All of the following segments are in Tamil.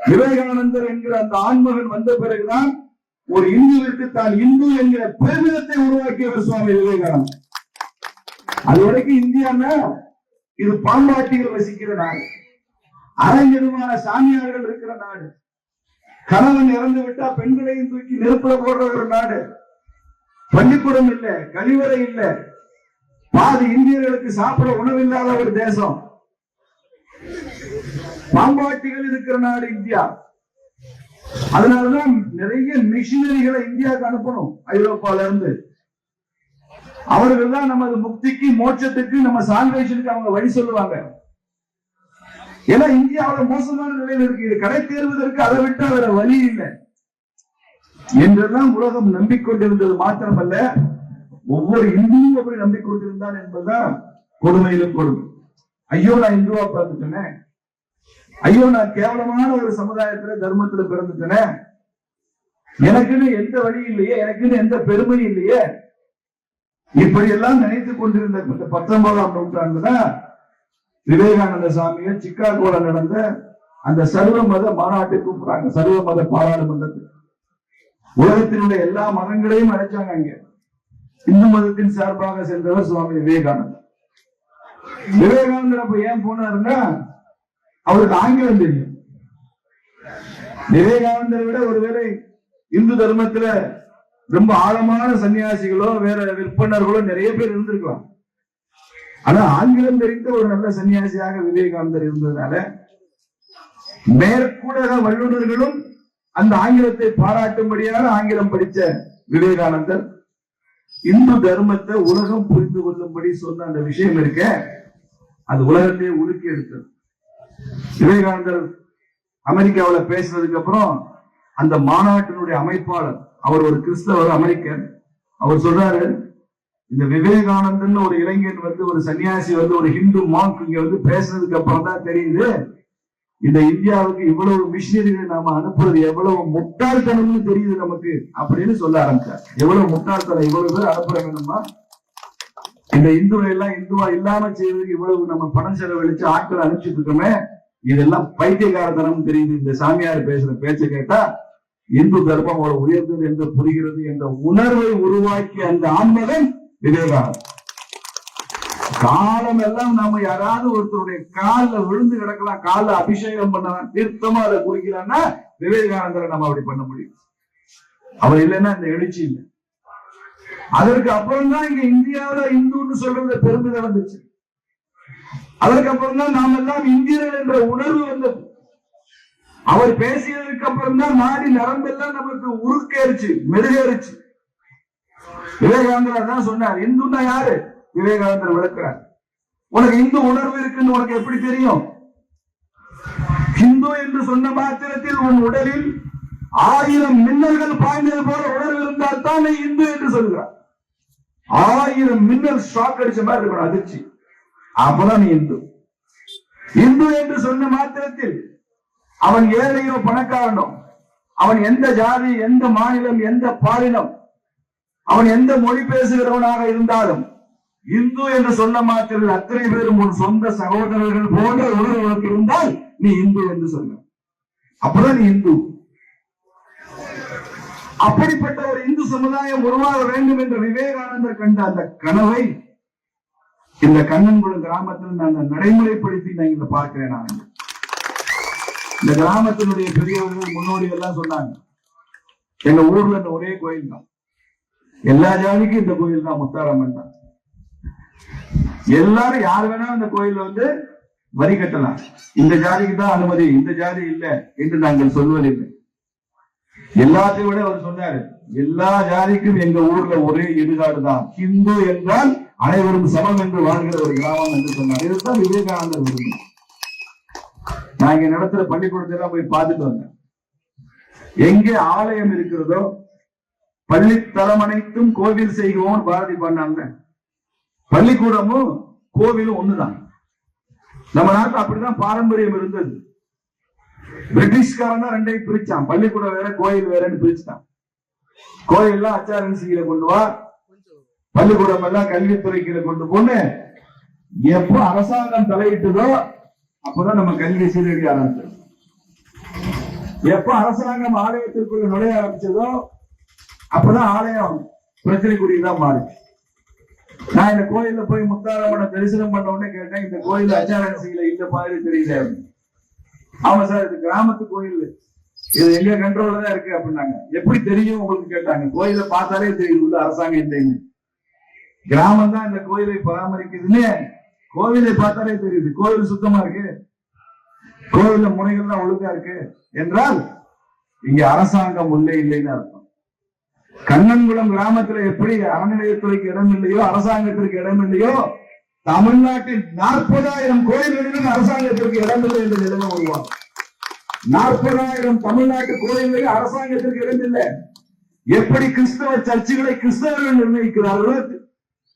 விவேகானந்தர் என்கிற அந்த ஆண்மகன் வந்த பிறகுதான் ஒரு இந்துவிற்கு தான் இந்து என்கிற பெருமிதத்தை உருவாக்கியவர் சுவாமி விவேகானந்தர். அது வரைக்கும் இந்தியான்னா இது பாம்பாட்டிகள் வசிக்கிற நாடு. அரங்கெருமான சாமியார்கள் இருக்கிற நாடு. கணவன் இறந்து விட்டா பெண்களையும் தூக்கி நெருப்புல போடுற ஒரு நாடு. பள்ளிக்கூடம் இல்ல கழிவறை இல்ல. பாதி இந்தியர்களுக்கு சாப்பிட உணவு இல்லாத ஒரு தேசம். பாம்பாட்டிகள் இருக்கிற நாடு இந்தியா. அதனாலதான் நிறைய மிஷினரிகளை இந்தியாவுக்கு அனுப்பணும் ஐரோப்பால இருந்து அவர்கள் தான் நமது முக்திக்கு மோட்சத்துக்கு நம்ம சால்வேஷனுக்கு அவங்க வழி சொல்லுவாங்க. ஏன்னா இந்தியாவில மோசமான நிலையில் இருக்கு. இது கடை தேர்வதற்கு அதை விட்டு வேற வழி இல்லை. என்றெல்லாம் உலகம் நம்பிக்கொண்டிருந்தது மாத்திரமல்ல ஒவ்வொரு இந்துவும் அப்படி நம்பிக்கொண்டிருந்தான் என்பதுதான் கொடுமையிலும் கொடுமை. ஐயோ நான் இந்துவா பார்த்துட்டேன் ஐயோ நான் கேவலமான ஒரு சமுதாயத்துல தர்மத்துல பிறந்துட்டேன். எனக்குன்னு எந்த வழி இல்லையே எனக்குன்னு எந்த பெருமை இல்லையே. இப்படி எல்லாம் நினைத்துக் கொண்டிருந்த இந்த பத்தொன்பதாம் நூற்றாண்டுதான் விவேகானந்த சாமியை சிக்காகோல நடந்த அந்த சர்வ மத மாநாட்டை கூப்பிடுறாங்க. சர்வ மத பாராளுமன்றத்துக்கு. உலகத்தினுடைய எல்லா மதங்களையும் அழைச்சாங்க அங்க. இந்து மதத்தின் சார்பாக சென்றவர் சுவாமி விவேகானந்தர். விவேகானந்தர் அப்ப ஏன் போனாருன்னா அவருக்கு ஆங்கிலம் தெரியும். விவேகானந்தரை விட ஒருவேளை இந்து தர்மத்துல ரொம்ப ஆழமான சன்னியாசிகளோ வேற விற்பனர்களோ நிறைய பேர் இருந்திருக்கலாம். ஆனா ஆங்கிலம் தெரிந்த ஒரு நல்ல சன்னியாசியாக விவேகானந்தர் இருந்ததுனால மேற்குலக வல்லுநர்களும் அந்த ஆங்கிலத்தை பாராட்டும்படியான ஆங்கிலம் படிச்ச விவேகானந்தர் இந்து தர்மத்தை உலகம் புரிந்து கொள்ளும்படி சொன்ன அந்த விஷயம் இருக்க அது உலகத்தையே உருக்கி எடுத்தது. விவேகானந்தர் அமெரிக்காவுல பேசினதுக்கு அப்புறம் அந்த மாநாட்டினுடைய அமைப்பாளர் அவர் ஒரு கிறிஸ்தவர் அமெரிக்கன். அவர் சொல்றாரு இந்த விவேகானந்தன் ஒரு இளைஞன் வந்து ஒரு சன்னியாசி வந்து ஒரு ஹிந்து மாங்க் இங்க வந்து பேசுனதுக்கு அப்புறம் தான் தெரியுது இந்த இந்தியாவுக்கு இவ்வளவு மிஷினரிகளை நாம அனுப்புறது எவ்வளவு முட்டாள்தனம்னு தெரியுது நமக்கு அப்படின்னு சொல்ல ஆரம்பிச்சார். எவ்வளவு முட்டாள்தனம் இவ்வளவு பேர் அனுப்புற வேணுமா? இந்த இந்துவை எல்லாம் இந்துவா இல்லாம செய்வதற்கு இவ்வளவு நம்ம பணம் செலவழிச்சு ஆட்களை அனுப்பிச்சிட்டு இருக்கோமே இதெல்லாம் பைத்தியகாரத்தனம் தெரியுது. இந்த சாமியார் பேசுற பேச்சை கேட்டா இந்து தர்மம் அவ்வளவு உயர்ந்தது என்று புரிகிறது என்ற உணர்வை உருவாக்கிய அந்த ஆன்மகன் விவேகானந்தர் காலம் எல்லாம் நம்ம யாராவது ஒருத்தருடைய கால்ல விழுந்து கிடக்கலாம் கால்ல அபிஷேகம் பண்ணலாம் தீர்த்தமா அதை குடிக்கலாம்னா விவேகானந்தரை நம்ம அப்படி பண்ண முடியும். அவர் இல்லைன்னா இந்த எழுச்சி இல்லை. அதற்கு அப்புறம் தான் இங்க இந்தியாவுல இந்துன்னு சொல்றது பெருமை வந்துச்சு அதற்கு அப்புறம் தான் நாம் எல்லாம் இந்தியர்கள் என்ற உணர்வு வந்தது. அவர் பேசியதற்கு அப்புறம் தான் நாடி நரம்பெல்லாம் நமக்கு உருக்கேறிச்சு மெருகேறிச்சு. விவேகானந்தர் தான் சொன்னார் இந்துன்னா யாரு? விவேகானந்தர் விளக்குறார். உனக்கு இந்து உணர்வு இருக்குன்னு உனக்கு எப்படி தெரியும்? ஹிந்து என்று சொன்ன மாத்திரத்தில் உன் உடலில் ஆயிரம் மின்னல்கள் பாய்ந்தது போல உணர்வு இருந்தால் தான் நீ இந்து என்று சொல்கிறார். ஆயிரம் மின்னல் ஷாக் அடிச்ச மாதிரி இருக்கணும் அதிர்ச்சி. அப்பதான் நீ இந்து. இந்து என்று சொன்ன மாத்திரத்தில் அவன் ஏழையோ பணக்காரனோ அவன் எந்த ஜாதி எந்த மாநிலம் எந்த பாலினம் அவன் எந்த மொழி பேசுகிறவனாக இருந்தாலும் இந்து என்று சொன்ன மாத்திரத்தில் அத்தனை பேரும் உன் சொந்த சகோதரர்கள் போன்ற ஒரு உனக்கு இருந்தால் நீ இந்து என்று சொல்ல. அப்பதான் நீ இந்து. அப்படிப்பட்ட ஒரு இந்து சமுதாயம் உருவாக வேண்டும் என்று விவேகானந்தர் கண்ட அந்த கனவை இந்த கண்ணன்குளம் கிராமத்தில் நான் நடைமுறைப்படுத்தி நான் இங்க பார்க்கிறேன் நான். இந்த கிராமத்தினுடைய பெரியவர்கள் முன்னோடிகள் எல்லாம் சொன்னாங்க. எங்க ஊர்ல இந்த ஒரே கோயில் தான். எல்லா ஜாதிக்கும் இந்த கோயில் தான் முத்தாரம்மன் தான். எல்லாரும் யார் வேணாலும் இந்த கோயில்ல வந்து வரி கட்டலாம். இந்த ஜாதிக்கு தான் அனுமதி இந்த ஜாதி இல்ல என்று நாங்கள் சொல்வதில்லை. எல்லாத்தையும் விட அவர் சொன்னாரு எல்லா ஜாதிக்கும் எங்க ஊர்ல ஒரே இடுகாடு தான். ஹிந்து என்றால் அனைவரும் சமம் என்று வாழ்கிற ஒரு கிராமம் என்று சொன்னார். இதுதான் விவேகானந்தர் விரும்பினார் நான் இங்க நடத்துற பள்ளிக்கூடத்தை போய் பார்த்துட்டு வந்தேன். எங்கே ஆலயம் இருக்கிறதோ பள்ளி தலம் அனைத்தும் கோவில் செய்வோம் பாரதி பண்ணாங்க பள்ளிக்கூடமும் கோவிலும் ஒண்ணுதான். நம்ம நாட்டுல அப்படிதான் பாரம்பரியம் இருந்தது. பிரிட்டிஷ்காரன் தான் ரெண்டையும் பிரிச்சான். பள்ளிக்கூடம் வேற கோயில் வேறன்னு பிரிச்சுட்டான். கோயில்லாம் அச்சாரன் கீழே கொண்டு வா பள்ளிக்கூடம் எல்லாம் கல்வித்துறை கீழே கொண்டு போன்னு எப்போ அரசாங்கம் தலையிட்டதோ அப்பதான் நம்ம கல்வி சீரழிய ஆரம்பிச்சோம் எப்போ அரசாங்கம் ஆலயத்திற்குள்ள நுழைய ஆரம்பிச்சதோ அப்பதான் ஆலயம் பிரச்சனைக்குரியதா மாறுச்சு. நான் இந்த கோயில்ல போய் முத்தாரம்மனை தரிசனம் பண்ண உடனே கேட்டேன் இந்த கோயில் அச்சாரசியில இந்த மாதிரி தெரியல அப்படின்னு. ஆமா சார் இது கிராமத்து கோயில். இது எங்க கண்ட்ரோல்ல தான் இருக்கு அப்படின்னாங்க. எப்படி தெரியும் உங்களுக்கு கேட்டாங்க. கோயிலை பார்த்தாலே தெரியும் உள்ள அரசாங்கம் இல்லைன்னு கிராமம் தான் இந்த கோயிலை பராமரிக்குதுன்னு கோவிலை பார்த்தாலே தெரியுது. கோவில் சுத்தமா இருக்கு. கோவில்ல முறைகள்லாம் ஒழுங்கா இருக்கு. என்றால் இங்க அரசாங்கம் உள்ளே இல்லைன்னு அர்த்தம். கண்ணன்குளம் கிராமத்துல எப்படி அறநிலையத்துறைக்கு இடம் இல்லையோ அரசாங்கத்திற்கு இடம் இல்லையோ தமிழ்நாட்டில் நாற்பதாயிரம் கோயில்களிலும் அரசாங்கத்திற்கு இடம் இல்லை என்ற நிலைமை வருவாங்க நாற்பதாயிரம் தமிழ்நாட்டு கோயில்களில் அரசாங்கத்திற்கு இடம் இல்லை. எப்படி கிறிஸ்தவ சர்ச்சுகளை கிறிஸ்தவர்கள் நிர்ணயிக்கிறார்களோ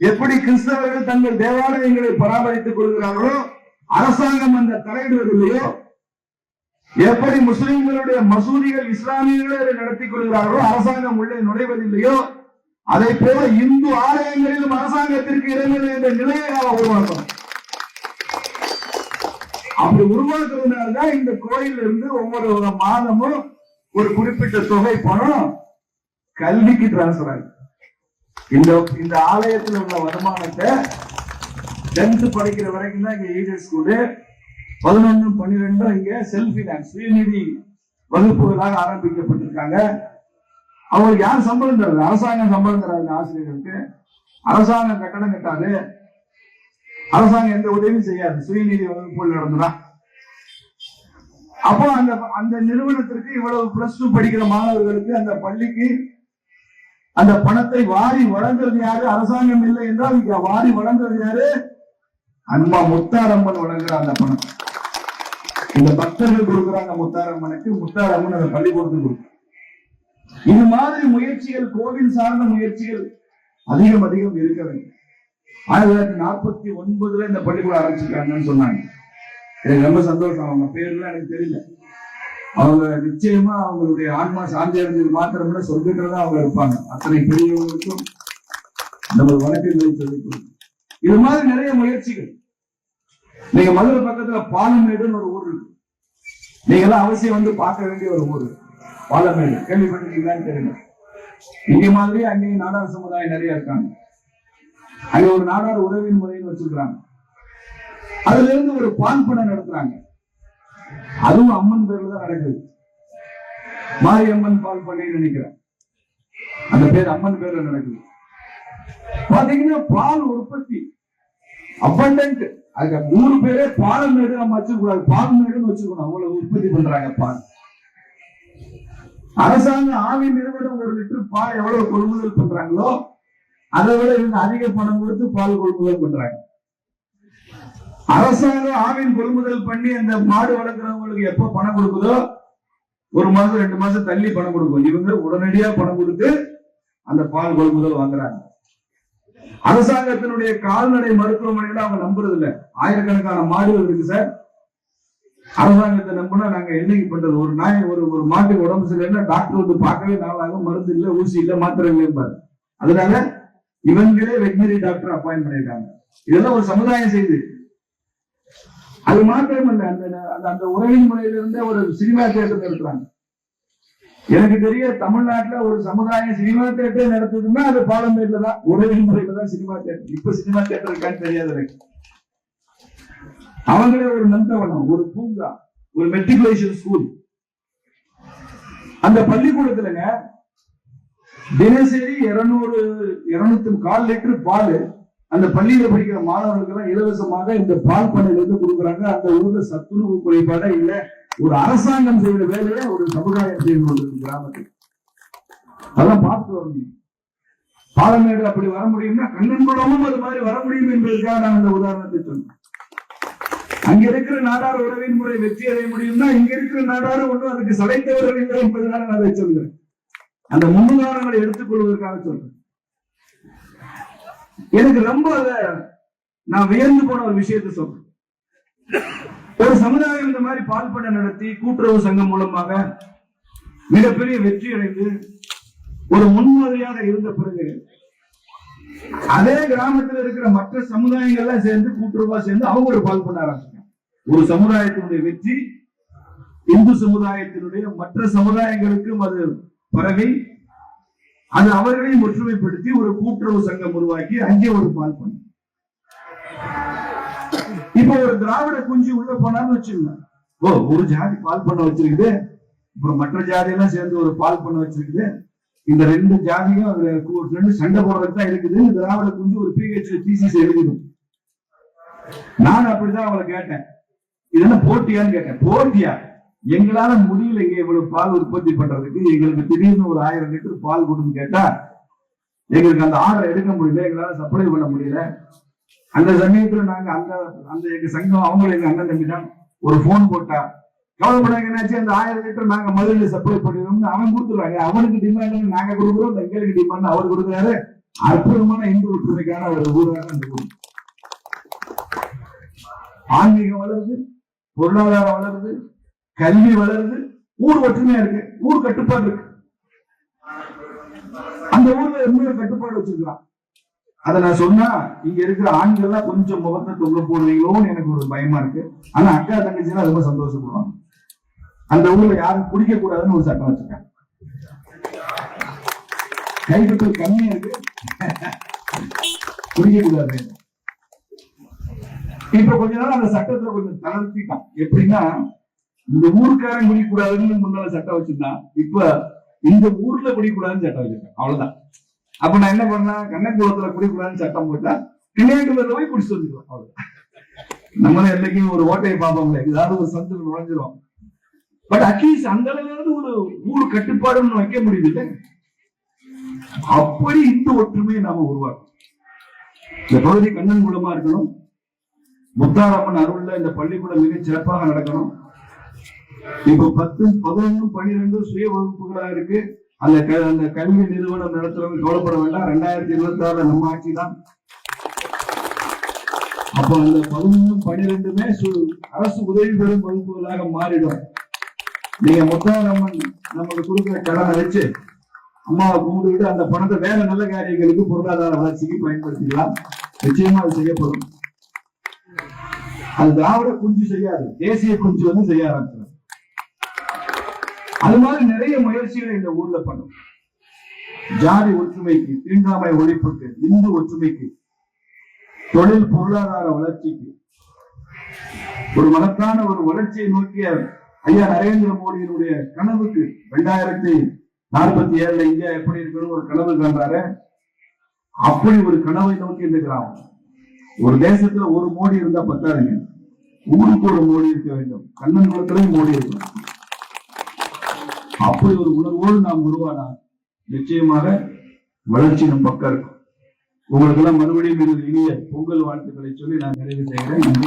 எப்படி கிறிஸ்தவர்கள் தங்கள் தேவாலயங்களை பராமரித்துக் கொள்கிறார்களோ அரசாங்கம் அந்த தலையிடுவதில்லையோ எப்படி முஸ்லிம்களுடைய மசூதிகள் இஸ்லாமியர்களை நடத்தி நடத்திக் கொள்கிறார்களோ அரசாங்கம் உள்ளே நுழைவதில்லையோ அதை போல இந்து ஆலயங்களிலும் அரசாங்கத்திற்கு இடமில்லை என்ற நிலையை நாம் உருவாக்கணும். அப்படி உருவாக்குறதுனாலதான் இந்த கோயில் இருந்து ஒவ்வொரு மாதமும் ஒரு குறிப்பிட்ட தொகை பணம் கல்விக்கு டிரான்ஸ்பர் ஆகுது. இந்த இந்த ஆலயத்தில் உள்ள வருமானத்தை டென்த் படிக்கிற வரைக்கும் தான் இங்க எய்டட் ஸ்கூலு பதினொன்னு பன்னிரெண்டும் இங்க செல்ஃப் டான்ஸ் சுயநிதி வகுப்புகளாக ஆரம்பிக்கப்பட்டிருக்காங்க. அவங்களுக்கு யார் சம்பளம் தருது? அரசாங்கம் சம்பளம் தராது ஆசிரியர்களுக்கு. அரசாங்கம் கட்டணம் கட்டாது. அரசாங்கம் எந்த உதவியும் செய்யாது. சுயநிதி வகுப்புகள் நடந்துடா அப்போ அந்த அந்த நிறுவனத்திற்கு இவ்வளவு பிளஸ் டூ படிக்கிற மாணவர்களுக்கு அந்த பள்ளிக்கு அந்த பணத்தை வாரி வழங்குறது யாரு? அரசாங்கம் இல்லை என்றால் இங்க வாரி வழங்குறது யாரு? அன்பா முத்தாரம்மன் வழங்குற அந்த பணம். இந்த பக்தர்கள் கொடுக்குறாங்க முத்தாரம்மனுக்கு முத்தாரம்மன் அந்த பள்ளிக்கூடத்துக்கு கொடுக்கும். இது மாதிரி முயற்சிகள் கோவில் சார்ந்த முயற்சிகள் அதிகம் அதிகம் இருக்க வேண்டும். ஆயிரத்தி தொள்ளாயிரத்தி நாற்பத்தி ஒன்பதுல இந்த பள்ளிக்கூடம் ஆரம்பிச்சிருக்காங்கன்னு சொன்னாங்க. எனக்கு ரொம்ப சந்தோஷம். அவங்க பேர்லாம் எனக்கு தெரியல. அவங்க நிச்சயமா அவங்களுடைய ஆன்மா சாந்தி அடைஞ்சது மாத்திரமில்ல சொர்க்கத்துல அவங்க இருப்பாங்க. அத்தனை பெரியவங்களுக்கும் நம்ம வணக்கங்களை சொல்லிக் இது மாதிரி நிறைய முயற்சிகள். நீங்க மதுரை பக்கத்துல பாலமேடுன்னு ஒரு ஊர் இருக்கு. நீங்க எல்லாம் அவசியம் வந்து பார்க்க வேண்டிய ஒரு ஊர். பாலமேடு. கேள்விப்பட்டிருக்கீங்களான்னு தெரியல. இங்க மாதிரி அங்கேயும் நாடார் சமுதாயம் நிறைய இருக்காங்க. அங்க ஒரு நாடார் உறவின் முறைன்னு வச்சிருக்கிறாங்க அதுல இருந்து ஒரு பால் நடத்துறாங்க. அதுவும் அம்மன் பேர்ல தான் நடக்குது. மாரியம்மன் பால் பண்ணி நினைக்கிறேன். அந்த பேர் அம்மன் பேர்ல நடக்குது. பாத்தீங்கன்னா பால் உற்பத்தி அபண்டன்ட் அதுக்கு மூணு பேரே பாலமேடு நம்ம வச்சுக்கூடாது பால் மேடுன்னு வச்சுக்கணும் அவ்வளவு உற்பத்தி பண்றாங்க பால். அரசாங்க ஆவி நிறுவனம் ஒரு லிட்டர் பால் எவ்வளவு கொள்முதல் பண்றாங்களோ அதை விட இவங்க அதிக பணம் கொடுத்து பால் கொள்முதல் பண்றாங்க. அரசாங்கம் ஆவின் கொள்முதல் பண்ணி அந்த மாடு வளர்க்குறவங்களுக்கு எப்ப பணம் கொடுக்குதோ ஒரு மாசம் ரெண்டு மாசம் தள்ளி பணம் கொடுக்கும். இவங்க உடனடியா பணம் கொடுத்து அந்த பால் கொள்முதல் வாங்குறாங்க. அரசாங்கத்தினுடைய கால்நடை மருத்துவமனைகளை அவங்க நம்புறது இல்ல ஆயிரக்கணக்கான மாடுகள் இருக்கு சார். அரசாங்கத்தை நம்பினா நாங்க என்னைக்கு பண்றது? ஒரு நாய் ஒரு ஒரு மாட்டுக்கு உடம்பு சரியில்லைன்னா டாக்டர் வந்து பார்க்கவே நாளாகும் மருந்து இல்ல ஊசி இல்ல மாத்திரை இல்லைம்பாரு அதனால இவங்களே வெட்டினரி டாக்டர் அப்பாயின் பண்ணிருக்காங்க இதெல்லாம் ஒரு சமுதாயம் செய்து. அது மாத்திரமல்ல அந்த அந்த அந்த உறவின் முறையிலிருந்தே ஒரு சினிமா தேட்டர் நடத்துறாங்க. எனக்கு தெரிய தமிழ்நாட்டுல ஒரு சமுதாயம் சினிமா தியேட்டர் நடத்துதுன்னா அது பாலம்பேட்ல தான் உறவின் முறையில தான் சினிமா தியேட்டர். இப்ப சினிமா தேட்டர் இருக்கான்னு தெரியாது எனக்கு. அவங்களே ஒரு நந்தவனம் ஒரு பூங்கா ஒரு மெட்ரிகுலேஷன் ஸ்கூல். அந்த பள்ளிக்கூடத்துலங்க தினசரி இருநூறு இருநூத்தி கால் லிட்டர் பால் அந்த பள்ளியில படிக்கிற மாணவர்களுக்கெல்லாம் இலவசமாக இந்த பால் பண்ணையில இருந்து கொடுக்குறாங்க. அந்த ஊர்ல சத்துணவு குறைபாடா இல்ல ஒரு அரசாங்கம் செய்யற வேலையை ஒரு சமுதாயம் செய்து கொண்டிருக்கு கிராமத்தில். அதெல்லாம் பார்த்து வரணும் பாலமேடு அப்படி வர முடியும்னா கண்ணன் மூலமும் அது மாதிரி வர முடியும் என்பதற்காக நான் இந்த உதாரணத்தை சொன்னேன். அங்க இருக்கிற நாடார் உறவின் முறை வெற்றி அடைய முடியும்னா இங்க இருக்கிற நாடார் ஒன்றும் அதுக்கு சளைத்தவர்கள் இல்லை என்பதனால நான் அதை சொல்கிறேன். அந்த முன்னுதாரணங்களை எடுத்துக்கொள்வதற்காக சொல்றேன். எனக்கு ரொம்ப நான் வியந்து போன ஒரு விஷயத்த சொல்றேன். ஒரு சமுதாயம் இந்த மாதிரி பால் நடத்தி கூட்டுறவு சங்கம் மூலமாக மிகப்பெரிய வெற்றி அடைந்து ஒரு முன்மாதிரியாக இருந்த பிறகு அதே கிராமத்தில் இருக்கிற மற்ற சமுதாயங்கள்லாம் சேர்ந்து கூட்டுறவா சேர்ந்து அவங்க ஒரு பால் பண்ண ஆரம்பிச்சாங்க ஒரு சமுதாயத்தினுடைய வெற்றி இந்து சமுதாயத்தினுடைய மற்ற சமுதாயங்களுக்கும் அது பரவி அது அவர்களையும் ஒற்றுமைப்படுத்தி ஒரு கூட்டுறவு சங்கம் உருவாக்கி அங்கே ஒரு பால் பண்ணு இப்ப ஒரு திராவிட குஞ்சு உள்ள போனான்னு வச்சுக்கோங்க. ஓ ஒரு ஜாதி பால் பண்ண வச்சிருக்குது. அப்புறம் மற்ற ஜாதி எல்லாம் சேர்ந்து ஒரு பால் பண்ண வச்சிருக்குது. இந்த ரெண்டு ஜாதியும் அதுல ரெண்டு சண்டை போடுறதுக்கு தான் இருக்குது. இந்த திராவிட குஞ்சு ஒரு பிஹெச்டி டிசிஸ் எழுதுது. நான் அப்படிதான் அவளை கேட்டேன். இது என்ன போட்டியான்னு கேட்டேன். போட்டியா? எங்களால முடியல இங்க இவ்வளவு பால் உற்பத்தி பண்றதுக்கு. எங்களுக்கு திடீர்னு ஒரு ஆயிரம் லிட்டர் பால் கொடுன்னு கேட்டா எங்களுக்கு அந்த ஆர்டர் எடுக்க முடியல எங்களால சப்ளை பண்ண முடியல. அந்த சமயத்துல நாங்க அந்த அந்த எங்க சங்கம் அவங்களும் எங்க அண்ணன் தம்பி தான் ஒரு போன் போட்டா கவலைப்படாங்க என்னாச்சு அந்த ஆயிரம் லிட்டர் நாங்க மதுரையில சப்ளை பண்ணிடுவோம்னு அவன் கொடுத்துருவாங்க அவனுக்கு டிமாண்ட் நாங்க கொடுக்குறோம் எங்களுக்கு டிமாண்ட் அவர் கொடுக்குறாரு. அற்புதமான இந்து ஒற்றுமைக்கான ஒரு ஊராக அந்த ஊர். ஆன்மீகம் வளருது பொருளாதாரம் வளருது கல்வி வளருது ஊர் ஒற்றுமையா இருக்கு ஊர் கட்டுப்பாடு இருக்கு. அந்த ஊர்ல இன்னொரு கட்டுப்பாடு வச்சிருக்கலாம் அதை நான் சொன்னா இங்க இருக்கிற ஆண்கள் எல்லாம் கொஞ்சம் முகத்தை தொங்க போடுவீங்களோன்னு எனக்கு ஒரு பயமா இருக்கு. ஆனா அக்கா தங்கச்சினா ரொம்ப சந்தோஷப்படுவாங்க. அந்த ஊர்ல யாரும் குடிக்க கூடாதுன்னு ஒரு சட்டம் வச்சிருக்காங்க. கைப்பற்றல் கம்மியா இருக்கு. குடிக்க கூடாது இப்ப கொஞ்ச நாள் அந்த சட்டத்துல கொஞ்சம் தளர்த்திட்டான். எப்படின்னா இந்த ஊருக்காரன் குடிக்கூடாதுன்னு முன்னால சட்டம் வச்சிருந்தான் இப்ப இந்த ஊர்ல குடிக்கூடாதுன்னு சட்டம் வச்சிருக்கேன். அவ்வளவுதான். அப்ப நான் என்ன பண்ணேன்? கண்ணங்குளத்துல குடிக்கூடாதுன்னு சட்டம் போட்டா கிண்ணியாங்குளத்துல போய் குடிச்சு வந்துக்கலாம் அவ்வளவுதான். நம்மளும் என்னைக்கும் ஒரு ஓட்டையை பார்ப்போம்ல ஏதாவது ஒரு சந்தில் நுழைஞ்சிரும். பட் அட்லீஸ்ட் அந்த அளவுக்கு ஒரு ஊர் கட்டுப்பாடுன்னு வைக்க முடியுது இல்லை அப்படி இந்த ஒற்றுமையை நாம உருவாக்கும் இந்த பகுதி கண்ணன் குளமா இருக்கணும். முத்தாரம்மன் அருள்ல இந்த பள்ளிக்கூடம் மிக சிறப்பாக நடக்கணும். இப்ப பத்து பதினொன்று பன்னிரெண்டு சுய வகுப்புகளா இருக்கு. அந்த க- அந்த கல்வி நிறுவனம் நடத்துறவங்க கவலைப்பட வேண்டாம். ரெண்டாயிரத்தி இருபத்தி ஆறுல நம்ம ஆட்சி தான். அப்ப அந்த பதினொன்று பன்னிரெண்டுமே சு- அரசு உதவி பெறும் வகுப்புகளாக மாறிடும். நீங்க மொத்தம் நம்ம நமக்கு கொடுக்குற கடனை வச்சு அம்மாவை கும்பிட்டுக்கிட்டு அந்த பணத்தை வேற நல்ல காரியங்களுக்கு பொருளாதார வளர்ச்சிக்கு பயன்படுத்திக்கலாம். நிச்சயமா அது செய்யப்படும். அது திராவிட குஞ்சு செய்யாது. தேசிய குஞ்சு வந்து செய்ய ஆரம்பிச்சிடும். அது மாதிரி நிறைய முயற்சிகளை இந்த ஊர்ல பண்ணும். ஜாதி ஒற்றுமைக்கு தீண்டாமை ஒழிப்புக்கு இந்து ஒற்றுமைக்கு தொழில் பொருளாதார வளர்ச்சிக்கு. ஒரு மகத்தான ஒரு வளர்ச்சியை நோக்கிய ஐயா நரேந்திர மோடியினுடைய கனவுக்கு ரெண்டாயிரத்தி நாற்பத்தி ஏழுல இந்தியா எப்படி இருக்கணும் ஒரு கனவு காண்றாரு. அப்படி ஒரு கனவை நோக்கி இந்த கிராமம். ஒரு தேசத்துல ஒரு மோடி இருந்தா பத்தாதுங்க. ஊருக்கு ஒரு மோடி இருக்க வேண்டும். கண்ணன் குளத்திலையும் மோடி இருக்கணும். அப்படி ஒரு உணர்வோடு நாம் உருவானா நிச்சயமாக வளர்ச்சி நம் பக்கம் இருக்கும். உங்களுக்கு எல்லாம் மறுபடியும் எனது இனிய பொங்கல் வாழ்த்துக்களை சொல்லி நான் நிறைவு செய்கிறேன்.